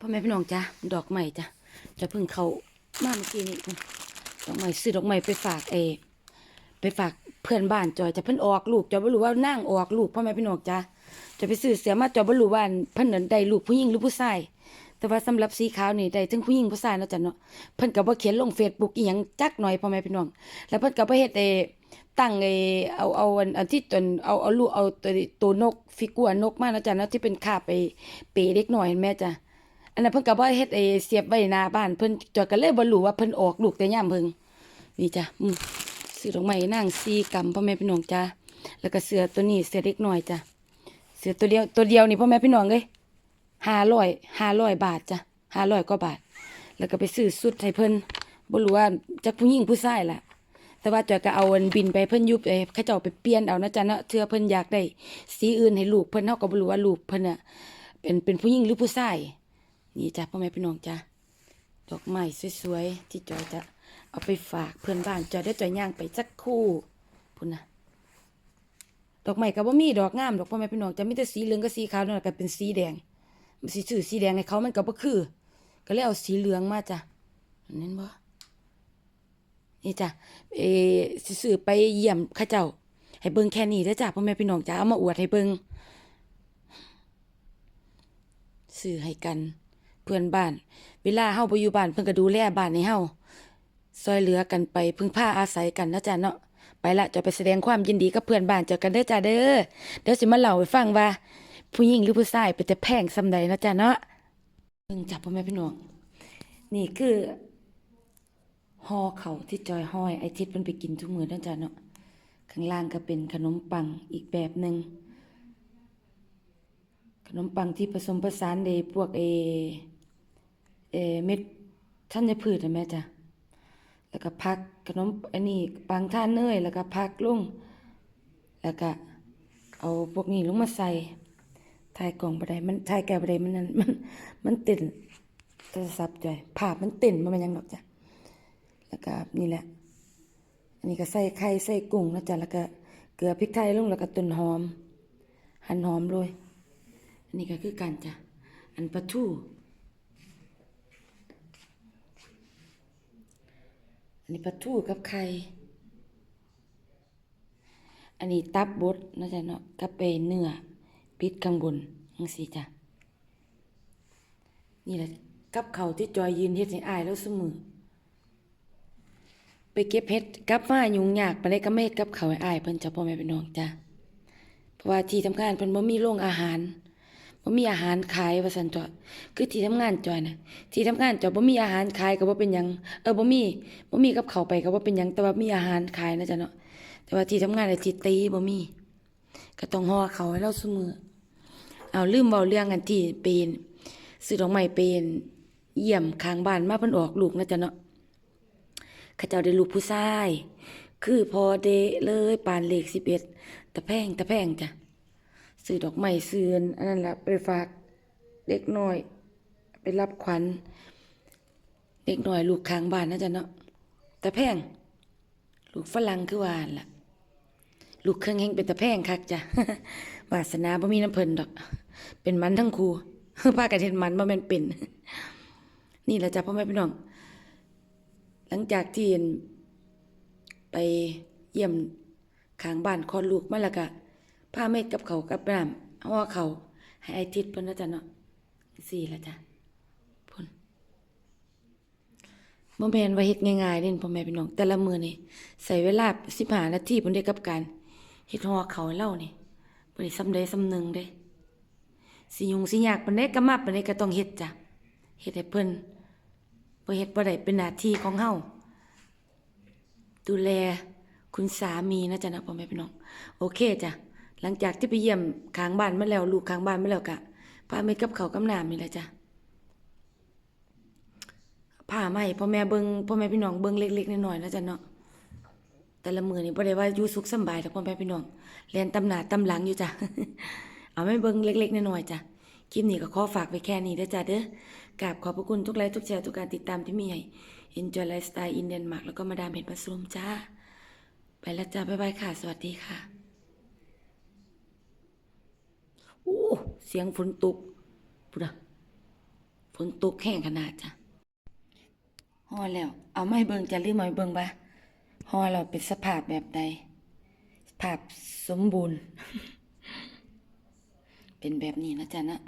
พ่อแม่พี่น้องจ้ะดอกใหม่จ้ะจะพิ่งเขามาเมื่อกี้นี่พุ่นดอกใหม่ซื้อดอกใหม่ไปฝากเอไปฝากเพื่อนบ้านจอยจะเพิ่นออกลูกจอยบ่รู้ว่านั่งออกลูกพ่อแม่พี่น้องจ้ะจะไปซื้อเสียมาจอยบ่รู้ว่าเพิ่นนั้นได้ลูกผู้หญิงหรือผู้ชายแต่ว่าสำหรับสีขาวนี่ได้ทั้งผู้หญิงผู้ชายเนาะจ้ะเนาะเพิ่นก็บ่เขียนลง Facebook อีหยังจักหน่อยพ่อแม่พี่น้อง แล้วเพิ่นก็บ่เฮ็ดเอตั้งไอ้เอาเอาอันที่ตนเอาเอาลูกเอาตัวตัวนกฟิกัวนกมาเนาะจ้ะเนาะที่เป็นคาบไปเปเด็กหน้อยเห็นแม่จ้ะ อันนั้นเพิ่นก็บ่เฮ็ดไอ้เสียบไว้หน้าบ้านเพิ่นจอยก็เลยบ่รู้ว่าเพิ่นออกลูกแต่ยามเพิ่งนี่จ้ะอืมซื้อดอกไม้นาง4กำพ่อแม่พี่น้องจ้าแล้วก็เสือตัวนี้เสือเด็กน้อยจ้ะเสือตัวเดียวตัวเดียวนี่พ่อแม่พี่น้องเอ้ย500 500บาทจ้ะ500กว่าบาท แล้วก็ไปซื้อสุดให้เพิ่นบ่รู้ว่าจักผู้หญิงผู้ชายล่ะแต่ว่าจอยก็เอาอันบินไปเพิ่นยุบเอ้เขาเจ้าไปเปลี่ยนเอานะจ๊ะเนาะเทื่อเพิ่นอยากได้สีอื่นให้ลูกเพิ่นเฮาก็บ่รู้ว่าลูกเพิ่นน่ะเป็นเป็นผู้หญิงหรือผู้ชาย นี่จ้ะพ่อแม่พี่น้องจ้ะดอกไม้สวยๆ ที่จอยจะเอาไปฝากเพื่อนบ้านจอยได้จอยย่างไปสักคู่พุ่นนะดอกไม้ก็บ่มีดอกงามดอกพ่อแม่พี่น้องจะมีแต่สีเหลืองกับสีขาวนั่นแหละก็เป็นสีแดงมันสิซื้อสีแดงให้เขามันก็บ่คือ ก็เลยเอาสีเหลืองมาจ้ะเห็นบ่นี่จ้ะเออสิซื้อไปเยี่ยมข้าเจ้า ให้เบิ่งแค่นี้เด้อจ้ะพ่อแม่พี่น้องจ้ะเอามาอวดให้เบิ่งซื้อให้กัน พื่อนบ้าน เวลาเฮาบ่อยู่บ้านเพิ่นก็ดูแลบ้านให้เฮาซอยเหลือกันไปพึ่งพาอาศัยกันนะจ๊ะเนาะไปละจะไปแสดงความยินดีกับเพื่อนบ้านเจอกันเด้อจ้าเด้อเดี๋ยวสิมาเล่าให้ฟังว่า ผู้หญิงหรือผู้ชายเป็นแต่แพงซำใดนะจ๊ะเนาะเพิ่งจับพ่อแม่พี่น้องนี่คือห่อเขาที่จอยห้อยไอทิศเพิ่นไปกินทุกมื้อนะจ๊ะเนาะข้างล่างก็เป็นขนมปังอีกแบบหนึ่งขนมปังที่ผสมผสานในพวกเอ เอเม็ดธัญพืชนะแม่จ้ะแล้วก็พักขนมอันนี้ปังท่านเนยแล้วก็พักลงแล้วก็เอาพวกนี้ลงมาใส่ถ่ายกล่องบ่ได้มันถ่ายแก้วบ่ไดมันนั่นมันมันต้นโทรศัพท์จ่อยภาพมันต้นมันเป็นยังดอกจ้ะแล้วก็นี่แหละ อันนี้ก็ใส่ไข่ใส่กุ้งนะจ๊ะแล้วก็เกลือพริกไทยลงแล้วก็ต้นหอม หั่นหอมโรยอันนี้ก็คือการจ้ะอันปลาทู อันนี้ปลาทูกับไข่ อันนี้ตับบดนะจ๊ะเนาะกับไปเนื้อปิดข้างบนจังซี่จ้ะ นี่แหละกับเขาที่จอยยืนเฮ็ดให้อายแล้วเสมอไปเก็บเฮ็ดกลับมายุ่งยากปานใดก็ไม่เฮ็ดกับเขาให้อายเพิ่นจ้ะพ่อแม่พี่น้องจ้ะ เพราะว่าที่ทำงานเพิ่นบ่มีโรงอาหาร บ่มีอาหารขายว่าซั่นจ้ะคือที่ทำงานจอยนะที่ทำงานจอยบ่มีอาหารขายก็บ่เป็นหยังเออบ่มีบ่มีกับข้าวไปก็บ่เป็นหยังแต่ว่ามีอาหารขายนะจ๊ะเนาะแต่ว่าที่ทำงานไอ้ที่ตีบ่มี ก็ต้องห่อเขาให้เราเสมอเอาลืมเว้าเรื่องอันที่เป็นซื้อดอกไม้เป็นเยี่ยมข้างบ้านมาเพิ่นออกลูกนะจ๊ะเนาะข้าเจ้าได้ลูกผู้ชาย คือพอเดเลยปานเลขสิบเอ็ดตะแพงตะแพงจ้ะ ซื้อดอกไม้ซื้ออันนั้นแหละไปฝากเด็กน้อย ไปรับขวัญเด็กน้อยลูกข้างบ้านนะจ๊ะเนาะแตะแพงลูกฝรั่งคือว่านล่ะ ลูกเครื่องแห่งเป็นตะแพงคักจ้ะวาสนาบ่มีน้ำเพิ่นดอก เป็นมันทั้งคู่พากันเห็นมันบ่แม่นเป็น นี่แหละจ้ะพ่อแม่พี่น้อง หลังจากที่ไปเยี่ยมข้างบ้านคลอดลูกมาแล้วก็ พาเม็ดกับเขากับน้ำห่อเขาให้ไอทิศพิ่นนะจ๊ะเนาะสี่ละจ้ะพุ่นบ่แม่นว่าเฮ็ดง่ายๆเด่นพ่อแม่พี่น้อง แต่ละมือนี่ใช้เวลา15นาทีพิ่นได้กับการเฮ็ดห่อเขาวให้เรานี่บ่ได้ซำใดซำหนึ่งเด้สิยุ่งสิยากปานใดก็มาปานใดก็ต้องเฮ็ดจ้ะเฮ็ดให้เพิ่นบ่เฮ็ดบ่ได้เป็นหน้าที่ของเฮาดูแลคุณสามีนะจ๊ะนะพ่อแม่พี่น้อง โอเคจ้ะ หลังจากที่ไปเยี่ยมข้างบ้านมาแล้ว ลูกข้างบ้านมาแล้วกะพาเม็ดกับเขากับน้ำนี่แหละจ้ะพามาให้พ่อแม่เบิ่งพ่อแม่พี่น้องเบิ่งเล็กๆน้อยๆนะจ๊ะเนาะแต่ละมือนี่บ่ได้ว่าอยู่สุขสบายดอกพ่อแม่พี่น้องแล่นตำหนาตำหลังอยู่จ้ะเอาไม่เบิ่งเล็กๆน้อยๆจ้ะคลิปนี้ก็ขอฝากไว้แค่นี้เด้จ้ะเด้อกราบขอบพระคุณทุกไลค์ทุกแชร์ทุกการติดตามที่มีให้ Enjoy Lifestyle in Denmark แล้วก็มาดามเห็ดมัสรูมจ้า ไปแล้วจ้าบ๊ายบายค่ะ สวัสดีค่ะโอ้ เสียงฝนตกพุดะฝนตกแห้งขนาดจ้ะห่อแล้ว เอาไม้เบิงจะรีบมาเบิงบ่ห่อเราเป็นสภาพแบบใดสภาพสมบูรณ์ เป็นแบบนี้นะจ๊ะนะ